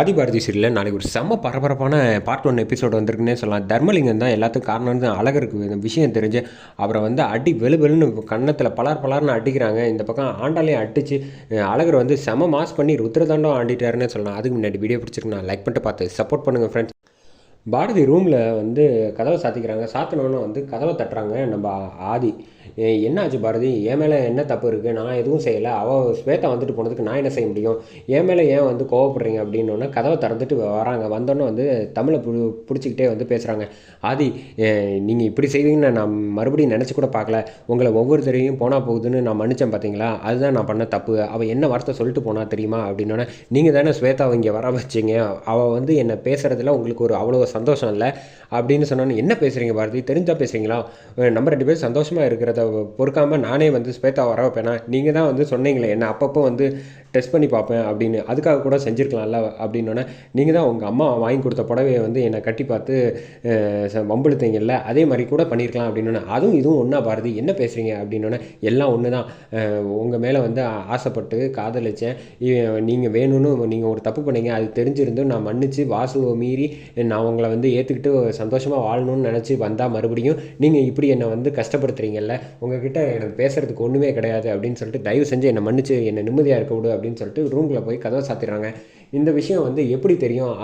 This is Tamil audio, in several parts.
ஆதிபாரதி சீரியலில் நாளைக்கு ஒரு செம்ம பரபரப்பான பார்ட் ஒன் எபிசோடு வந்திருக்குன்னே சொல்லலாம். தர்மலிங்கம் தான் எல்லாத்துக்கும் காரணம்னு அழகருக்கு இந்த விஷயம் தெரிஞ்சு அவரை வந்து அடி வெளு வெளுன்னு கன்னத்தில் பலார் பலார்னு அடிக்கிறாங்க. இந்த பக்கம் ஆண்டாலையும் அடிச்சு அழகர் வந்து செம மாஸ் பண்ணி ருத்ரதாண்டம் ஆடிட்டாருன்னு சொல்லலாம். அதுக்கு முன்னாடி வீடியோ பிடிச்சிருக்கு நான் லைக் பண்ணிட்டு பார்த்து சப்போர்ட் பண்ணுங்கள் ஃப்ரெண்ட்ஸ் பாரதி ரூமில் வந்து கதவை சாத்திக்கிறாங்க. சாத்தினோன்னு வந்து கதவை தட்டுறாங்க நம்ம ஆதி. ஏ, பாரதி? என் மேலே என்ன தப்பு இருக்குது நான் எதுவும் செய்யலை. அவள் ஸ்வேதா வந்துட்டு போனதுக்கு நான் என்ன செய்ய முடியும்? என் மேலே ஏன் வந்து கோவப்படுறீங்க? அப்படின்னோடனே கதவை திறந்துட்டு வராங்க. வந்தோடனே வந்து தமிழை பு பிடிச்சிக்கிட்டே வந்து பேசுகிறாங்க ஆதி நீங்கள் இப்படி செய்வீங்கன்னு நான் மறுபடியும் நினச்சி கூட பார்க்கல. உங்களை ஒவ்வொருத்தரையும் போனால் போகுதுன்னு நான் மன்னிச்சேன் பார்த்தீங்களா அதுதான் நான் பண்ண தப்பு. அவள் என்ன வார்த்தை சொல்லிட்டு போனா தெரியுமா? அப்படின்னோடனே நீங்கள் தானே ஸ்வேதாவை இங்கே வர வச்சீங்க. அவள் வந்து என்னை பேசுகிறதுல உங்களுக்கு ஒரு அவ்வளோ சந்தோஷம் இல்லை. அப்படின்னு சொன்னோன்னே என்ன பேசுகிறீங்க பாரதி? தெரிஞ்சால் பேசுகிறீங்களா நம்ம ரெண்டு பேரும் சந்தோஷமாக இருக்கிறத பொறுக்காமல் நானே வந்து ஸ்வேதா வர வைப்பேனா? நீங்கள் தான் வந்து சொன்னீங்களே என்ன அப்பப்போ வந்து டெஸ்ட் பண்ணி பார்ப்பேன் அப்படின்னு. அதுக்காக கூட செஞ்சுருக்கலாம்ல அப்படின்னோடனே நீங்கள் தான் உங்கள் அம்மா வாங்கி கொடுத்த புடவையை வந்து என்னை கட்டி பார்த்து வம்புழுத்தீங்கல்ல ச- அதே மாதிரி கூட பண்ணியிருக்கலாம் அப்படின்னோடனே அதுவும் இதுவும் ஒன்றா பாரதி? என்ன பேசுகிறீங்க அப்படின்னோடனே எல்லாம் ஒன்று தான். உங்கள் மேலே வந்து ஆசைப்பட்டு காதலிச்சேன். நீங்கள் வேணும்னு நீங்கள் ஒரு தப்பு பண்ணீங்க. அது தெரிஞ்சிருந்தும் நான் மன்னிச்சு வாசுவை மீறி நான் உங்களை வந்து ஏற்றுக்கிட்டு சந்தோஷமாக வாழணும்னு நினச்சி வந்தால் மறுபடியும் நீங்கள் இப்படி என்னை வந்து கஷ்டப்படுத்துறீங்கல்ல உங்ககிட்ட எனக்கு பேசுகிறதுக்கு ஒன்றுமே கிடையாது அப்படின்னு சொல்லிட்டு தயவு செஞ்சு என்னை மன்னிச்சு என்னை நிம்மதியாக இருக்க விடு அப்படின்னு சொல்லிட்டு ரூமில் போய் கதவை சாத்திடுறாங்க. இந்த விஷயம் வந்து எப்படி தெரியும்?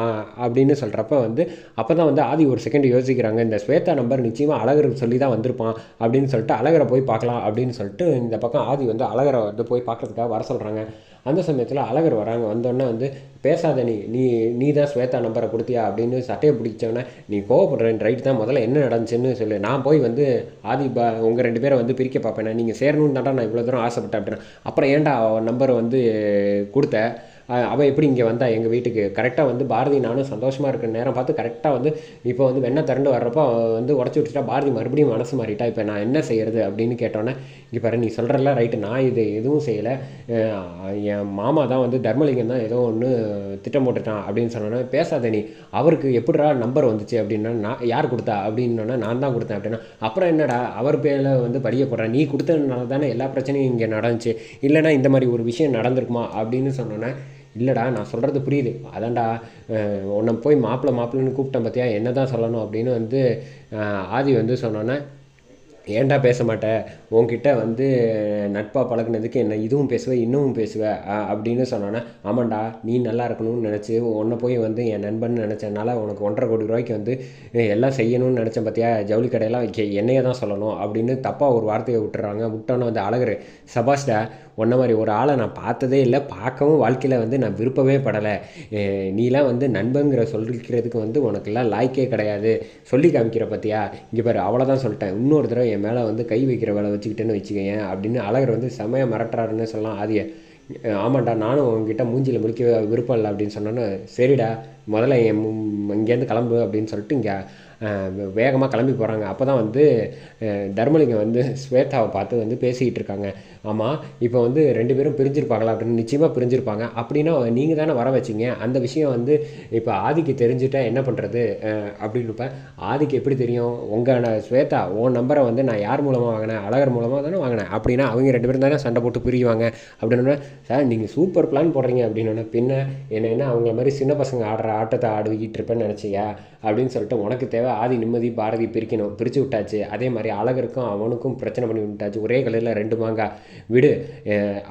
அப்படின்னு சொல்கிறப்ப வந்து அப்போ தான் வந்து ஆதி ஒரு செகண்ட் யோசிக்கிறாங்க இந்த ஸ்வேதா நம்பர் நிச்சயமாக அழகருக்கு சொல்லி தான் வந்திருப்பான் அப்படின்னு சொல்லிட்டு அழகரை போய் பார்க்கலாம் அப்படின்னு சொல்லிட்டு இந்த பக்கம் ஆதி வந்து அழகரை வந்து போய் பார்க்கறதுக்காக வர சொல்கிறாங்க அந்த சமயத்தில் அழகர் வராங்க. வந்தோடனே வந்து பேசாத நீ நீ நீ தான் ஸ்வேதா நம்பரை கொடுத்தியா? அப்படின்னு சட்டையை பிடிச்சோன்னே நீ கோவப்படுறேன். ரைட் தான். முதல்ல என்ன நடந்துச்சுன்னு சொல்லு. நான் போய் வந்து ஆதி பா உங்கள் ரெண்டு பேரை வந்து பிரிக்க பார்ப்பேன். நீங்கள் சேரணும்னு தான்டா நான் இவ்வளோ தூரம் ஆசைப்பட்டேன். அப்படின்னா அப்புறம் ஏன்டா நம்பரை வந்து கொடுத்த? அவள் எப்படி இங்கே வந்தா? எங்கள் வீட்டுக்கு. கரெக்டாக வந்து பாரதி நானும் சந்தோஷமாக இருக்கிற நேரம் பார்த்து கரெக்டாக வந்து இப்போ வந்து வெண்ணை திரண்டு வர்றப்போ வந்து உடச்சி விட்டுட்டா பாரதி மறுபடியும் மனசு மாறிட்டா. இப்போ நான் என்ன செய்யறது அப்படின்னு கேட்டோன்னே இங்கே பாரு நீ சொல்கிறல ரைட்டு நான் இது எதுவும் செய்யலை. என் மாமா தான் வந்து தர்மலிங்கம் தான் ஏதோ ஒன்று திட்டம் போட்டுட்டான் அப்படின்னு சொன்னோன்னே பேசாத நீ. அவருக்கு எப்படிடா நம்பர் வந்துச்சு? அப்படின்னா நான் யார் கொடுத்தா? அப்படின்னோடனே நான் தான் கொடுத்தேன். அப்படின்னா அப்புறம் என்னடா? அவர் பேரில் வந்து படிய போடுறேன் நீ கொடுத்ததுனால தானே எல்லா பிரச்சனையும் இங்கே நடந்துச்சு. இல்லைன்னா இந்த மாதிரி ஒரு விஷயம் நடந்திருக்குமா? அப்படின்னு சொன்னோன்னே இல்லைடா நான் சொல்கிறது புரியுது. அதான்டா உன்னை போய் மாப்பிள்ளை மாப்பிள்ளைன்னு கூப்பிட்டேன் பார்த்தியா என்ன தான் சொல்லணும் அப்படின்னு வந்து ஆதி வந்து சொன்னோன்னே ஏன்டா பேச மாட்டேன் உன்கிட்ட வந்து நட்பாக பழகினதுக்கு என்ன இதுவும் பேசுவேன் இன்னமும் பேசுவ? அப்படின்னு சொன்னோன்னே ஆமாண்டா நீ நல்லா இருக்கணும்னு நினச்சி உன்னை போய் வந்து என் நண்பன் நினச்சனால உனக்கு ஒன்றரை கோடி ரூபாய்க்கு வந்து எல்லாம் செய்யணும்னு நினச்சேன் பார்த்தியா ஜவுளி கடையெல்லாம் வைக்க என்னையே தான் சொல்லணும். அப்படின்னு தப்பாக ஒரு வார்த்தையை விட்டுறாங்க. விட்டோன்னே வந்து அழகர் சபாஷ்டா உன்ன மாதிரி ஒரு ஆளை நான் பார்த்ததே இல்லை பார்க்கவும் வாழ்க்கையில் வந்து நான் விருப்பமே படலை. நீலாம் வந்து நண்பங்கிற சொல்லிக்கிறதுக்கு வந்து உனக்கெல்லாம் லாய்க்கே கிடையாது. சொல்லி காமிக்கிற பார்த்தியா இங்கே பாரு அவ்வளோதான் சொல்லிட்டேன். இன்னொரு தடவை என் மேலே வந்து கை வைக்கிற வேலை வச்சுக்கிட்டேன்னு வச்சுக்கேன் அப்படின்னு அழகர் வந்து செமையாக மிரட்டுறாருன்னு சொல்லலாம். ஆதிய ஆமாண்டா நானும் உங்ககிட்ட மூஞ்சியில் முடிக்க விருப்பம் இல்லை அப்படின்னு சொன்னோன்னே சரிடா முதல்ல என் இங்கேருந்து கிளம்பு அப்படின்னு சொல்லிட்டு இங்கே வேகமாக கிளம்பி போகிறாங்க அப்போ தான் வந்து தர்மலிங்கம் வந்து ஸ்வேதாவை பார்த்து வந்து பேசிக்கிட்டு இருக்காங்க. ஆமாம் இப்போ வந்து ரெண்டு பேரும் பிரிஞ்சிருப்பாங்களா அப்படின்னு நிச்சயமாக பிரிஞ்சிருப்பாங்க. அப்படின்னா நீங்கள் தானே வர வச்சீங்க. அந்த விஷயம் வந்து இப்போ ஆதிக்கு தெரிஞ்சுட்டா என்ன பண்ணுறது அப்படின்னுப்பேன் ஆதிக்கு எப்படி தெரியும்? உங்கள் ஸ்வேதா உன் நம்பரை வந்து நான் யார் மூலமாக வாங்கினேன்? அழகர் மூலமாக தானே வாங்கினேன். அப்படின்னா அவங்க ரெண்டு பேரும் தானே சண்டை போட்டு பிரிவாங்க அப்படின்னு சார் நீங்கள் சூப்பர் பிளான் போடுறீங்க. அப்படின்னு பின்ன என்ன என்ன அவங்கள மாதிரி சின்ன பசங்க ஆடுற? ஆட்டத்தை ஆடிக்கிட்டு இருப்பேன்னு நினச்சியா? அப்படின்னு சொல்லிட்டு உனக்கு தேவை ஆதி நிம்மதி பாரதி பிரிக்கணும். பிரித்து விட்டாச்சு. அதே மாதிரி அழகருக்கும் அவனுக்கும் பிரச்சனை பண்ணி விட்டாச்சு. ஒரே கலரில் ரெண்டு மாங்கா. விடு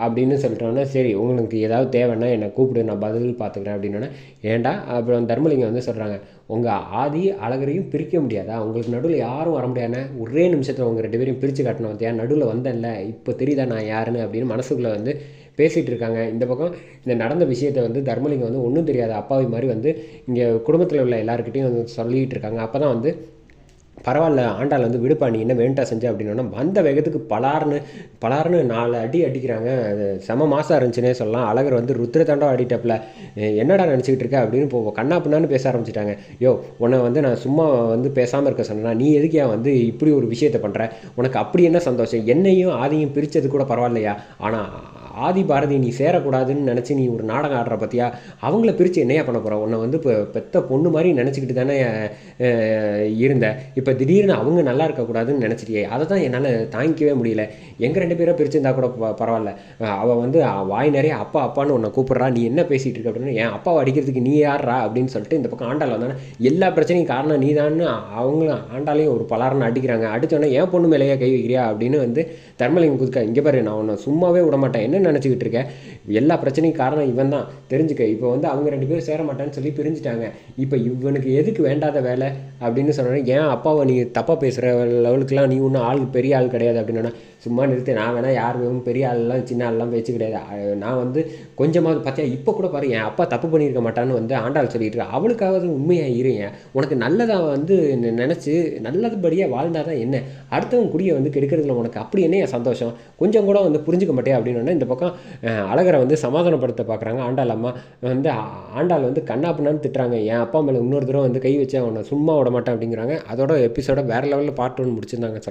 அப்படின்னு சொல்லிட்டோன்னா சரி உங்களுக்கு ஏதாவது தேவைன்னா என்னை கூப்பிடு நான் பதில் பார்த்துக்கிறேன். அப்படின்னோடனே ஏன்டா அப்புறம் தர்மலிங்கம் வந்து சொல்கிறாங்க உங்கள் ஆதி அழகரையும் பிரிக்க முடியாதா? உங்களுக்கு நடுவில் யாரும் வர முடியாதுன்னா ஒரே நிமிஷத்தில் உங்கள் ரெண்டு பேரையும் பிரித்து காட்டணும் பார்த்தியா நடுவில் வந்தேன்ல. இப்போ தெரியுதா நான் யாருன்னு? அப்படின்னு மனசுக்குள்ளே வந்து பேசிகிட்டு இருக்காங்க இந்த பக்கம் இந்த நடந்த விஷயத்தை வந்து தர்மலிங்கம் வந்து ஒன்றும் தெரியாத அப்பாவி மாதிரி வந்து இங்கே குடும்பத்தில் உள்ள எல்லாருக்கிட்டையும் வந்து சொல்லிகிட்டு இருக்காங்க அப்போ தான் வந்து பரவாயில்ல ஆண்டாள் வந்து விடுப்பா நீ என்ன வேண்டா செஞ்ச அப்படின்னா வந்த வேகத்துக்கு பலார்னு பலார்னு நாலு அடி அடிக்கிறாங்க. அது செம மாசம் இருந்துச்சுன்னே சொல்லலாம். அழகர் வந்து ருத்ர தாண்டவம் ஆடிட்டப்பில். என்னடா நினச்சிக்கிட்டு இருக்க அப்படின்னு இப்போ கண்ணா பின்னான்னு பேச ஆரம்பிச்சிட்டாங்க. யோ உன்னை வந்து நான் சும்மா வந்து பேசாமல் இருக்க சொன்னேன்னா நீ எதுக்கியா வந்து இப்படி ஒரு விஷயத்தை பண்ணுற உனக்கு அப்படி என்ன சந்தோஷம்? என்னையும் ஆதியும் பிரித்தது கூட பரவாயில்லையா? ஆனால் ஆதி பாரதி நீ சேரக்கூடாதுன்னு நினச்சி நீ ஒரு நாடகம் ஆடுற பற்றியா அவங்கள பிரித்து என்னையா பண்ண போகிற உன்னை வந்து இப்போ பெத்த பொண்ணு மாதிரி நினச்சிக்கிட்டு தானே இருந்த. இப்போ திடீர்னு அவங்க நல்லா இருக்கக்கூடாதுன்னு நினச்சிட்டியே அதை தான் என்னால் தாங்கிக்கவே முடியல. எங்கள் ரெண்டு பேரும் பிரிச்சிருந்தா கூட பரவாயில்ல. அவள் வந்து வாய் நிறைய அப்பா அப்பான்னு உன்னை கூப்பிட்றா நீ என்ன பேசிகிட்டு இருக்க அப்படின்னு என் அப்பாவை அடிக்கிறதுக்கு நீ யாரா அப்படின்னு சொல்லிட்டு இந்த பக்கம் ஆண்டாள் வந்தானே எல்லா பிரச்சனையும் காரணம் நீ அவங்களும் ஆண்டாலையும் ஒரு பலாரன்னு அடிக்கிறாங்க. அடித்தோடனே என் பொண்ணு மேலேயே கை வைக்கிறியா? அப்படின்னு வந்து தர்மலிங்கம் குதுக்கா இங்கே பாரு நான் உன்னை சும்மாவே விட மாட்டேன். என்ன நினச்சிக்கிட்டு இருக்கேன் எல்லா பிரச்சனையும் காரணம் இவன் தான். தெரிஞ்சுக்க இப்போ வந்து அவங்க ரெண்டு பேரும் சேர மாட்டான்னு சொல்லி பிரிஞ்சுட்டாங்க. இப்போ இவனுக்கு எதுக்கு வேண்டாத வேலை அப்படின்னு சொன்னோன்னே ஏன் அப்பாவை நீ தப்பாக பேசுகிற லெவலுக்குலாம் நீ ஒன்றும் ஆள் பெரிய ஆள் கிடையாது அப்படின்னா சும்மா நிறுத்து நான் வேணால் யார் வேணும் பெரிய ஆள்லாம் சின்ன ஆள்லாம் பேச்சு கிடையாது. நான் வந்து கொஞ்சமாவது பார்த்தியா இப்போ கூட பாரு என் அப்பா தப்பு பண்ணியிருக்க மாட்டான்னு வந்து ஆண்டாள் சொல்லிட்டு இருக்கா. அவளுக்காவது உண்மையாக இருங்க உனக்கு நல்லதாக வந்து நினச்சி நல்லதுபடியாக வாழ்ந்தால் தான் என்ன? அடுத்தவங்க குடியை வந்து கெடுக்கிறதுல உனக்கு அப்படி என்ன என் சந்தோஷம்? கொஞ்சம் கூட வந்து புரிஞ்சுக்க மாட்டேன் அப்படின்னு இந்த பக்கம் அழகரை வந்து சமாதானப்படுத்த பார்க்குறாங்க ஆண்டாள் அம்மா வந்து ஆண்டாள் வந்து கண்ணாப்புனான்னு திட்டுறாங்க. என் அப்பா மேலே இன்னொரு தடவை வந்து கை வச்சு அவனை சும்மா விட மாட்டேன் அப்படிங்கிறாங்க. அதோட எபிசோட வேறு லெவலில் பார்ட் ஒன் முடிச்சிருந்தாங்க சொல்லலாம்.